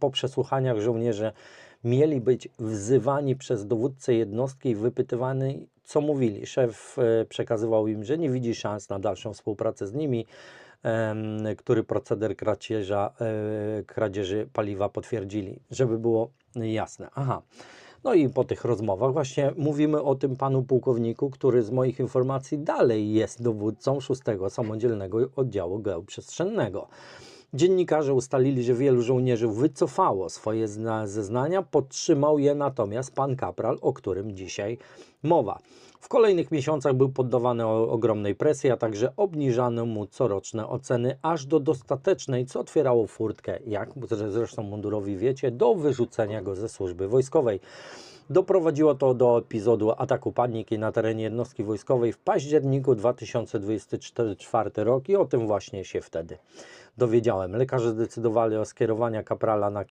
Po przesłuchaniach żołnierze mieli być wzywani przez dowódcę jednostki i wypytywani, co mówili. Szef e, przekazywał im, że nie widzi szans na dalszą współpracę z nimi, który proceder kradzieża, e, kradzieży paliwa potwierdzili, żeby było jasne. Aha. No i po tych rozmowach właśnie mówimy o tym panu pułkowniku, który z moich informacji dalej jest dowódcą 6 Samodzielnego Oddziału Geoprzestrzennego. Dziennikarze ustalili, że wielu żołnierzy wycofało swoje zna- zeznania, podtrzymał je natomiast pan kapral, o którym dzisiaj mowa. W kolejnych miesiącach był poddawany ogromnej presji, a także obniżano mu coroczne oceny aż do dostatecznej, co otwierało furtkę, jak zresztą mundurowi wiecie, do wyrzucenia go ze służby wojskowej. Doprowadziło to do epizodu ataku paniki na terenie jednostki wojskowej w październiku 2024 rok i o tym właśnie się wtedy dowiedziałem. Lekarze zdecydowali o skierowaniu kaprala na